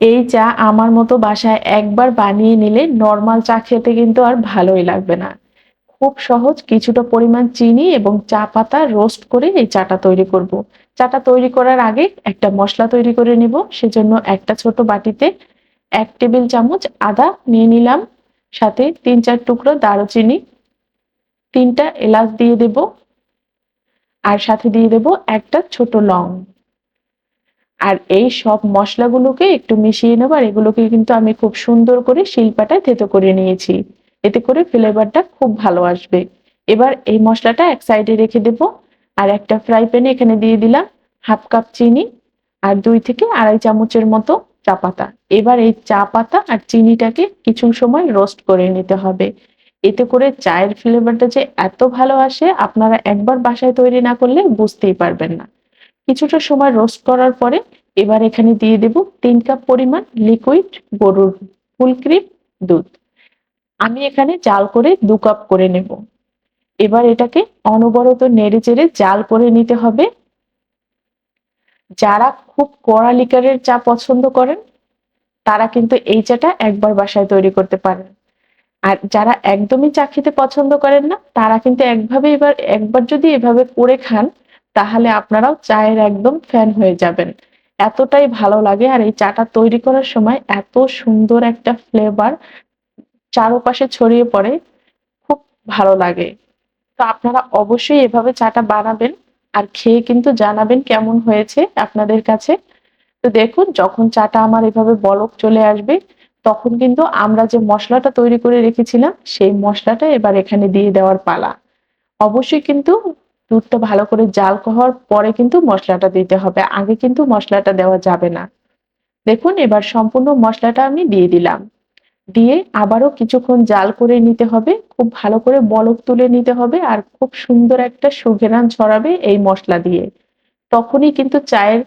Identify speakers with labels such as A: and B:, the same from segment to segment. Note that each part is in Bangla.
A: এই চা আমার মতো বাসায় একবার বানিয়ে নিলে নর্মাল চা খেতে কিন্তু আর ভালোই লাগবে না। খুব সহজ কিছুটা পরিমাণ চিনি এবং চা পাতা রোস্ট করে এই চাটা তৈরি করব। চাটা তৈরি করার আগে একটা মশলা তৈরি করে নিব। সেজন্য একটা ছোট বাটিতে এক টেবিল চামচ আদা নিয়ে নিলাম। সাথে তিন চার টুকরো দারুচিনি, তিনটা এলাচ দিয়ে দেব। আর সাথে দিয়ে দেব একটা ছোট লং। আর এই সব মশলাগুলোকে একটু মিশিয়ে নেব, আর এগুলোকে কিন্তু আমি খুব সুন্দর করে শিলপাটায় থেতো করে নিয়েছি। এতে করে ফ্লেভারটা খুব ভালো আসবে। এবার এই মশলাটা এক সাইডে রেখে দেব, আর একটা ফ্রাই প্যানে এখানে দিয়ে দিলাম হাফ কাপ চিনি আর দুই থেকে আড়াই চামচের মতো চা পাতা। এবার এই চা পাতা আর চিনিটাকে কিছু সময় রোস্ট করে নিতে হবে। এতে করে চায়ের ফ্লেভারটা যে এত ভালো আসে, আপনারা একবার বাসায় তৈরি না করলে বুঝতেই পারবেন না। কিছুটা সময় রোস্ট করার পরে এবার এখানে দিয়ে দেব তিন কাপ পরিমাণ লিকুইড গরুর ফুল ক্রিম দুধ। আমি এখানে জাল করে দু কাপ করে নেব। এবার এটাকে অনবরত নেড়ে চেড়ে জাল করে নিতে হবে। যারা খুব কড়া লিকারের চা পছন্দ করেন, তারা কিন্তু এই চাটা একবার বাসায় তৈরি করতে পারেন। আর যারা একদমই চা খেতে পছন্দ করেন না, তারা কিন্তু একভাবে এবার, একবার যদি এভাবে করে খান তাহলে আপনারাও চায়ের একদম ফ্যান হয়ে যাবেন। এতটাই ভালো লাগে আর এই চাটা তৈরি করার সময় এত সুন্দর একটা ফ্লেভার চারপাশে ছড়িয়ে পড়ে, খুব ভালো লাগে। তো আপনারা অবশ্যই এভাবে চাটা বানাবেন আর খেয়ে কিন্তু জানাবেন কেমন হয়েছে আপনাদের কাছে। তো দেখুন, যখন চাটা আমার এভাবে বলক চলে আসবে, তখন কিন্তু আমরা যে মশলাটা তৈরি করে রেখেছিলাম, সেই মশলাটা এবার এখানে দিয়ে দেওয়ার পালা। অবশ্যই কিন্তু দুধটা ভালো করে জাল হওয়ার পরে কিন্তু মশলাটা দিতে হবে। আগে কিন্তু মশলাটা দেওয়া যাবে না। দেখুন, এবার সম্পূর্ণ মশলাটা আমি দিয়ে দিলাম। দিয়ে আবারও কিছুক্ষণ জাল করে নিতে হবে। খুব ভালো করে বলক তুলে নিতে হবে আর খুব সুন্দর একটা সুঘেরান ছড়াবে এই মশলা দিয়ে। তখনই কিন্তু চায়ের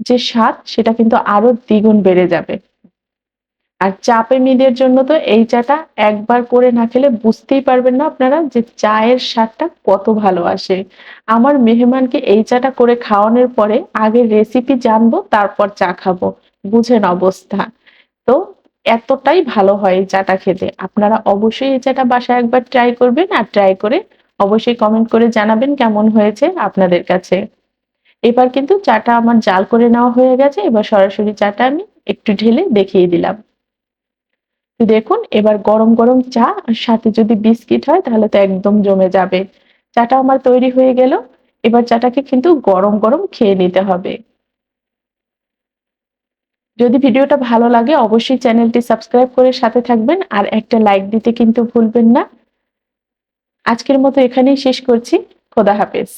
A: যে স্বাদ, সেটা কিন্তু আরও দ্বিগুণ বেড়ে যাবে। আর চা প্রেমীদের জন্য তো এই চাটা একবার করে না খেলে বুঝতেই পারবেন না আপনারা যে চায়ের স্বাদটা কত ভালো আসে। আমার মেহমানকে এই চাটা করে খাওয়ানোর পরে আগে রেসিপি জানব, তারপর চা খাব। বুঝেন অবস্থা। তো এতটাই ভালো হয় এই চাটা খেতে। আপনারা অবশ্যই এই চাটা বাসায় একবার ট্রাই করবেন আর ট্রাই করে অবশ্যই কমেন্ট করে জানাবেন কেমন হয়েছে আপনাদের কাছে। এবার কিন্তু চাটা আমার জাল করে নেওয়া হয়ে গেছে। এবার সরাসরি চাটা আমি একটু ঢেলে দেখিয়ে দিলাম। দেখুন, এবার গরম গরম চা আর সাথে যদি বিস্কিট হয়, তাহলে তো একদম জমে যাবে। চাটা আমার তৈরি হয়ে গেল। এবার চাটাকে কিন্তু গরম গরম খেয়ে নিতে হবে। যদি ভিডিওটা ভালো লাগে, অবশ্যই চ্যানেলটি সাবস্ক্রাইব করে সাথে থাকবেন আর একটা লাইক দিতে কিন্তু ভুলবেন না। আজকের মতো এখানেই শেষ করছি। খোদা হাফেজ।